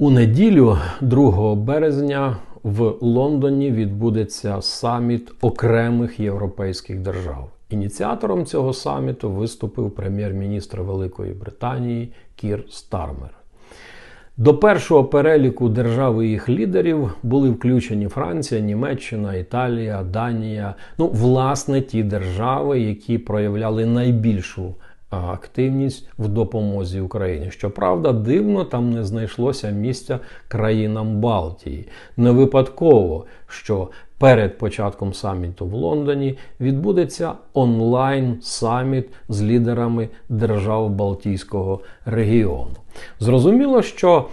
У неділю, 2 березня, в Лондоні відбудеться саміт окремих європейських держав. Ініціатором цього саміту виступив прем'єр-міністр Великої Британії Кір Стармер. До першого переліку держав і їх лідерів були включені Франція, Німеччина, Італія, Данія. Ну, власне, ті держави, які проявляли найбільшу активність в допомозі Україні. Щоправда, дивно там не знайшлося місця країнам Балтії. Не випадково, що перед початком саміту в Лондоні відбудеться онлайн саміт з лідерами держав Балтійського регіону. Зрозуміло, що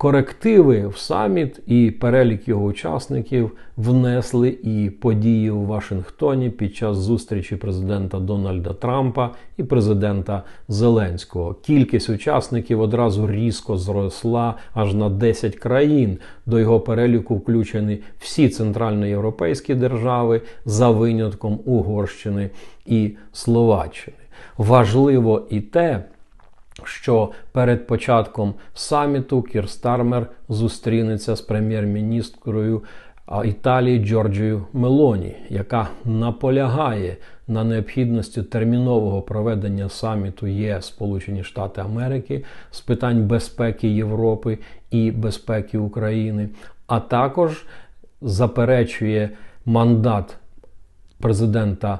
Корективи в саміт і перелік його учасників внесли і події у Вашингтоні під час зустрічі президента Дональда Трампа і президента Зеленського. Кількість учасників одразу різко зросла аж на 10 країн. До його переліку включені всі центральноєвропейські держави за винятком Угорщини і Словаччини. Важливо і те що перед початком саміту Кір Стармер зустрінеться з прем'єр-міністрою Італії Джорджією Мелоні, яка наполягає на необхідності термінового проведення саміту ЄС Сполучені Штати Америки з питань безпеки Європи і безпеки України, а також заперечує мандат президента.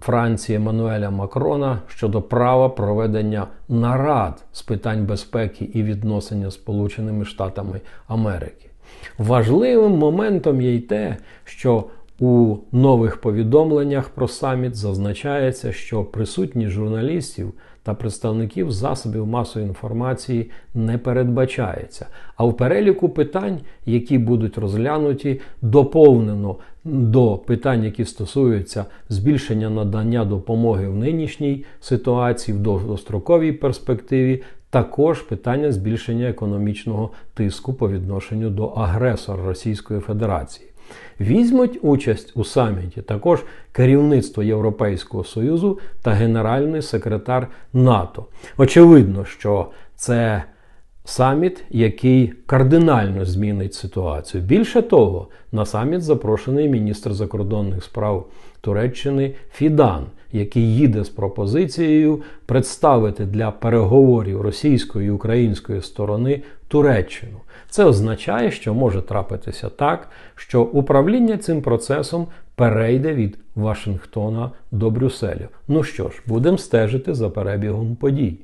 Франції Еммануеля Макрона щодо права проведення нарад з питань безпеки і відносин Сполученими Штатами Америки. Важливим моментом є й те, що у нових повідомленнях про саміт зазначається, що присутність журналістів та представників засобів масової інформації не передбачається. А в переліку питань, які будуть розглянуті, доповнено до питань, які стосуються збільшення надання допомоги в нинішній ситуації, в довгостроковій перспективі. Також питання збільшення економічного тиску по відношенню до агресора Російської Федерації. Візьмуть участь у саміті також керівництво Європейського Союзу та генеральний секретар НАТО. Очевидно, що це саміт, який кардинально змінить ситуацію. Більше того, на саміт запрошений міністр закордонних справ Туреччини Фідан, який їде з пропозицією представити для переговорів російської і української сторони Туреччину. Це означає, що може трапитися так, що управління цим процесом перейде від Вашингтона до Брюсселя. Ну що ж, будемо стежити за перебігом подій.